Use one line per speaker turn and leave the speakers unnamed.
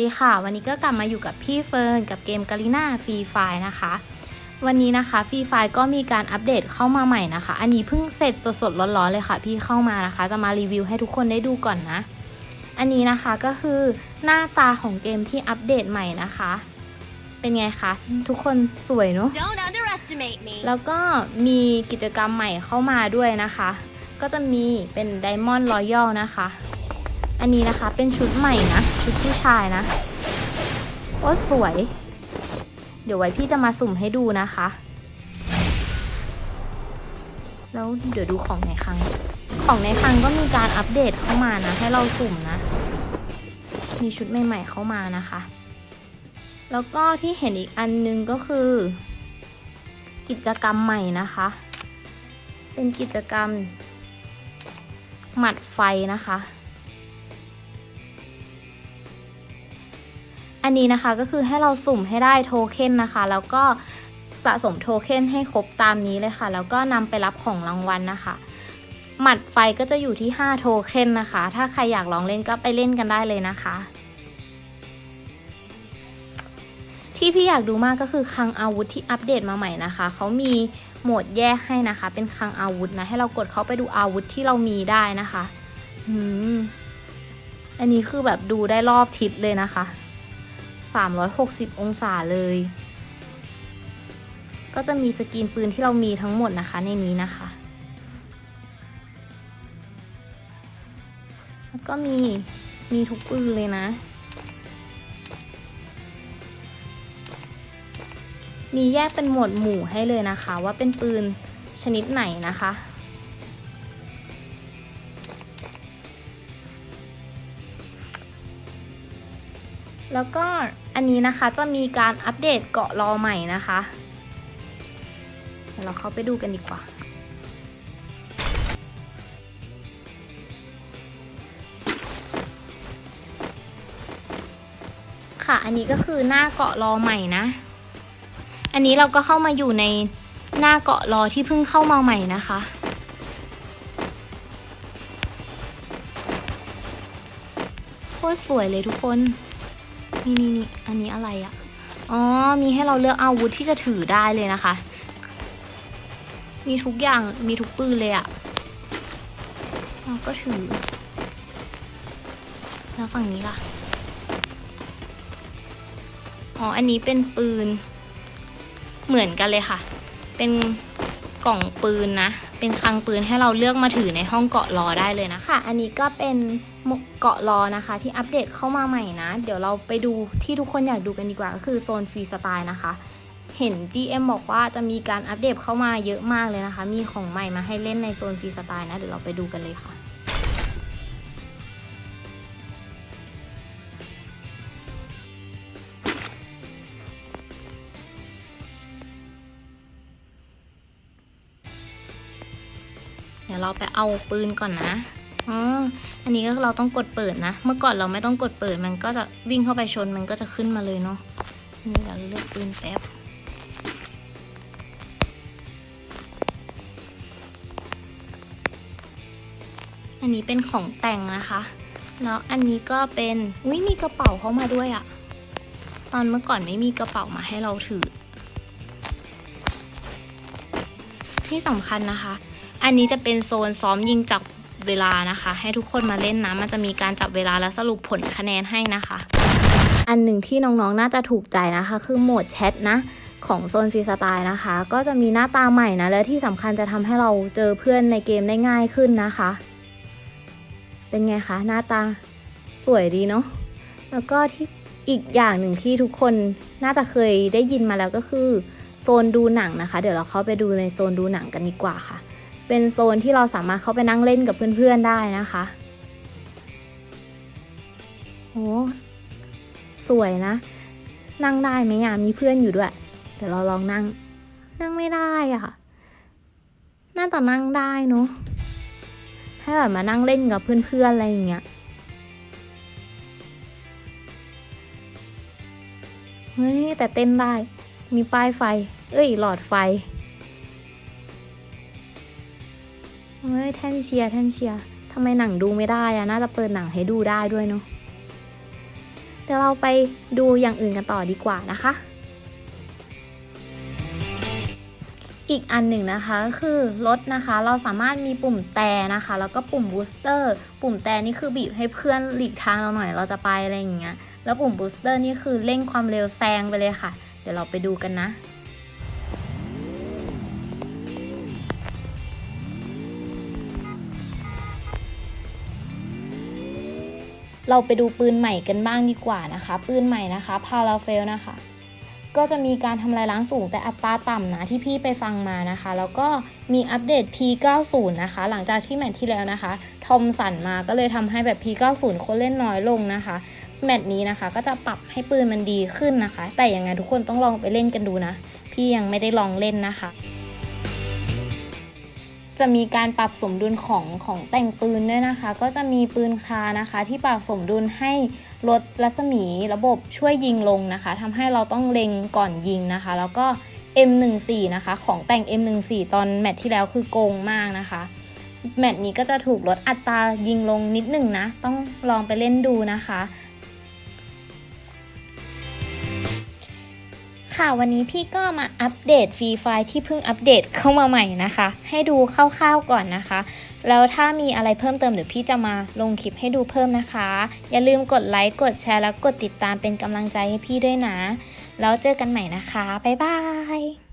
ดีค่ะ วันนี้ก็กลับมาอยู่กับพี่เฟิร์นกับเกมกาลิน่าฟรีไฟนะคะ วันนี้นะคะฟรีไฟก็มีการอัปเดตเข้ามาใหม่นะคะ อันนี้เพิ่งเสร็จสดๆร้อนๆเลยค่ะ พี่เข้ามานะคะ จะมารีวิวให้ทุกคนได้ดูก่อนนะ อันนี้นะคะก็คือหน้าตาของเกมที่อัปเดตใหม่นะคะ เป็นไงคะทุกคนสวยเนาะ
Don't underestimate me.
แล้วก็มีกิจกรรมใหม่เข้ามาด้วยนะคะ ก็จะมีเป็น Diamond Royal นะคะ อันนี้นะคะเป็นชุดใหม่นะ ชุดผู้ชายนะโอ้สวย เดี๋ยวไว้พี่จะมาสุ่มให้ดูนะคะ แล้วเดี๋ยวดูของในคลัง ของในคลังก็มีการอัปเดตเข้ามานะ ให้เราสุ่มนะ มีชุดใหม่ๆเข้ามานะคะ แล้วก็ที่เห็นอีกอันนึงก็คือ กิจกรรมใหม่นะคะ เป็นกิจกรรม หมัดไฟนะคะ อันนี้นะคะก็คือให้เราสุ่มให้ได้โทเค็นนะคะ แล้วก็สะสมโทเค็นให้ครบตามนี้เลยค่ะ แล้วก็นำไปรับของรางวัลนะคะหมัดไฟก็จะอยู่ที่ 5 โทเค็นนะคะ ถ้าใครอยากลองเล่นก็ไปเล่นกันได้เลยนะคะ ที่พี่อยากดูมากก็คือคลังอาวุธที่อัปเดตมาใหม่นะคะ เขามีโหมดแยกให้นะคะ เป็นคลังอาวุธนะ ให้เรากดเข้าไปดูอาวุธที่เรามีได้นะคะ อืม อันนี้คือแบบดูได้รอบทิศเลยนะคะ 360 องศาเลย ก็จะมีสกรีนปืนที่เรามีทั้งหมดนะคะในนี้นะคะ แล้วก็มีมีทุกปืนเลยนะ มีแยกเป็นหมวดหมู่ให้เลยนะคะ ว่าเป็นปืนชนิดไหนนะคะ แล้วก็อันนี้นะคะจะมีการอัปเดตเกาะรอใหม่นะคะเดี๋ยวเราเข้าไปดูกันดีกว่า ค่ะอันนี้ก็คือหน้าเกาะรอใหม่นะ อันนี้เราก็เข้ามาอยู่ในหน้าเกาะรอที่เพิ่งเข้ามาใหม่นะคะโคตรสวยเลยทุกคน นี่นี่นี่อันนี้อะไรอะ่ะ อ๋อ มีให้เราเลือกอาวุธที่จะถือได้เลยนะคะ มีทุกอย่างมีทุกปืนเลยอะ่ะเราก็ถือ แล้วฝั่งนี้ล่ะ อ๋อ อันนี้เป็นปืน เหมือนกันเลยค่ะ เป็นกล่องปืนนะ เป็นคลังปืนให้เราเลือกมาถือในห้องเกาะรอได้เลยนะค่ะอันนี้ก็เป็นเกาะรอนะคะ ที่อัปเดตเข้ามาใหม่นะ เดี๋ยวเราไปดูที่ทุกคนอยากดูกันดีกว่าก็คือโซนฟรีสไตล์นะคะ เห็น GM บอกว่าจะมีการอัปเดตเข้ามาเยอะมากเลยนะคะ มีของใหม่มาให้เล่นในโซนฟรีสไตล์นะ เดี๋ยวเราไปดูกันเลยค่ะ ดี๋ยวเราไปเอาปืนก่อนนะอ๋ออันนี้ก็เราต้องกดเปิดนะ เมื่อก่อนเราไม่ต้องกดเปิดมันก็จะวิ่งเข้าไปชนมันก็จะขึ้นมาเลยเนาะนี่เราเลือกปืนแป๊บอันนี้เป็นของแต่งนะคะ แล้วอันนี้ก็เป็นอุ้ยมีกระเป๋าเข้ามาด้วยอะตอนเมื่อก่อนไม่มีกระเป๋ามาให้เราถือ ที่สำคัญนะคะ อันนี้จะเป็นโซนซ้อมยิงจับเวลานะคะ ให้ทุกคนมาเล่นนะมันจะมีการจับเวลาแล้วสรุปผลคะแนนให้นะคะ อันหนึ่งที่น้องๆน่าจะถูกใจนะคะ คือโหมดแชทนะของโซนฟรีสไตล์นะคะ ก็จะมีหน้าตาใหม่นะ และที่สำคัญจะทำให้เราเจอเพื่อนในเกมได้ง่ายขึ้นนะคะ เป็นไงคะ หน้าตาสวยดีเนาะแล้วก็ที่อีกอย่างหนึ่งที่ทุกคนน่าจะเคยได้ยินมาแล้วก็คือ โซนดูหนังนะคะ เดี๋ยวเราเข้าไปดูในโซนดูหนังกันดีกว่าค่ะ เป็นโซนที่เราสามารถเข้าไปนั่งเล่นกับเพื่อนๆได้นะคะโหสวยนะ นั่งได้ไหมอะ มีเพื่อนอยู่ด้วย เดี๋ยวเราลองนั่ง นั่งไม่ได้อะ น่าจะนั่งได้เนาะให้แบบมานั่งเล่นกับเพื่อนๆอะไรอย่างเงี้ย เฮ้ย แต่เต้นได้ มีป้ายไฟ เอ้ย หลอดไฟ เฮ้ยแท่นเชียร์แท่นเชียร์ทำไมหนังดูไม่ได้อะน่าจะเปิดหนังให้ดูได้ด้วยเนาะเดี๋ยวเราไปดูอย่างอื่นกันต่อดีกว่านะคะ อีกอันหนึ่งนะคะก็คือรถนะคะ เราสามารถมีปุ่มแต่นะคะ แล้วก็ปุ่มบูสเตอร์ ปุ่มแต่นี่คือบีบให้เพื่อนหลีกทางเราหน่อยเราจะไปอะไรอย่างเงี้ยแล้วปุ่มบูสเตอร์นี่คือเร่งความเร็วแซงไปเลยค่ะ เดี๋ยวเราไปดูกันนะ เราไปดูปืนใหม่กันบ้างดีกว่านะคะ ปืนใหม่นะคะพาราเฟลนะคะ ก็จะมีการทำลายล้างสูงแต่อัตราต่ำนะที่พี่ไปฟังมานะคะ แล้วก็มีอัปเดต P90 นะคะ หลังจากที่แมตช์ที่แล้วนะคะ ทอมสันมาก็เลยทำให้แบบ P90 คนเล่นน้อยลงนะคะ แมตช์นี้นะคะ ก็จะปรับให้ปืนมันดีขึ้นนะคะ แต่ยังไงทุกคนต้องลองไปเล่นกันดูนะ พี่ยังไม่ได้ลองเล่นนะคะ จะมีการปรับสมดุลของของแต่งปืนด้วยนะคะ ก็จะมีปืนคานะคะ ที่ปรับสมดุลให้ลดรัศมีระบบช่วยยิงลงนะคะทำให้เราต้องเล็งก่อนยิงนะคะ แล้วก็ M14 นะคะของแต่ง M14 ตอนแมตช์ที่แล้วคือโกงมากนะคะ แมตช์นี้ก็จะถูกลดอัตรายิงลงนิดหนึ่งนะ ต้องลองไปเล่นดูนะคะ ค่ะ วันนี้พี่ก็มาอัปเดตฟรีไฟล์ที่เพิ่งอัปเดตเข้ามาใหม่นะคะ ให้ดูคร่าวๆก่อนนะคะ แล้วถ้ามีอะไรเพิ่มเติมเดี๋ยวพี่จะมาลงคลิปให้ดูเพิ่มนะคะ อย่าลืมกดไลค์กดแชร์แล้วกดติดตามเป็นกำลังใจให้พี่ด้วยนะ แล้วเจอกันใหม่นะคะ บ๊ายบาย